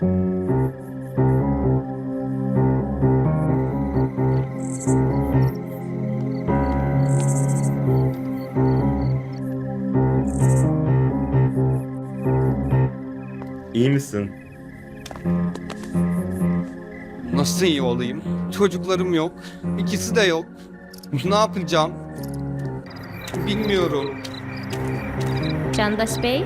İyi misin? Nasıl iyi olayım? Çocuklarım yok. İkisi de yok. Ne yapacağım? Bilmiyorum. Candaş Bey,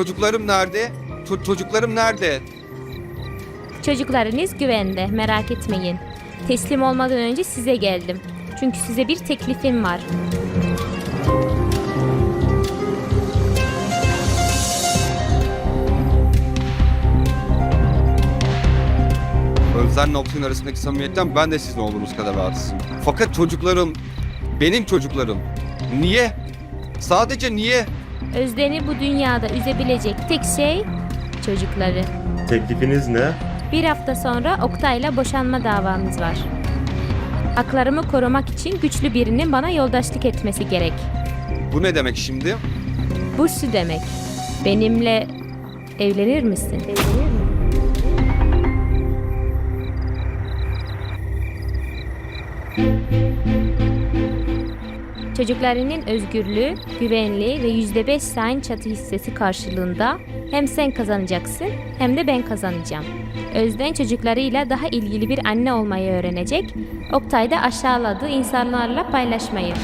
çocuklarım nerede? Ço- çocuklarım nerede? çocuklarınız güvende, merak etmeyin. Teslim olmadan önce size geldim. Çünkü size bir teklifim var. Özlem'le Oktay'ın arasındaki samimiyetten ben de sizin olduğunuz kadar rahatsızım. Fakat çocuklarım, benim çocuklarım. Niye? Sadece niye? Özden'i bu dünyada üzebilecek tek şey çocukları. Teklifiniz ne? Bir hafta sonra Oktay'la boşanma davamız var. Haklarımı korumak için güçlü birinin bana yoldaşlık etmesi gerek. Bu ne demek şimdi? Bu şu demek. Benimle evlenir misin? Çocuklarının özgürlüğü, güvenliği ve yüzde beş sayın çatı hissesi karşılığında hem sen kazanacaksın hem de ben kazanacağım. Özden çocuklarıyla daha ilgili bir anne olmayı öğrenecek, Oktay da aşağıladığı insanlarla paylaşmayı.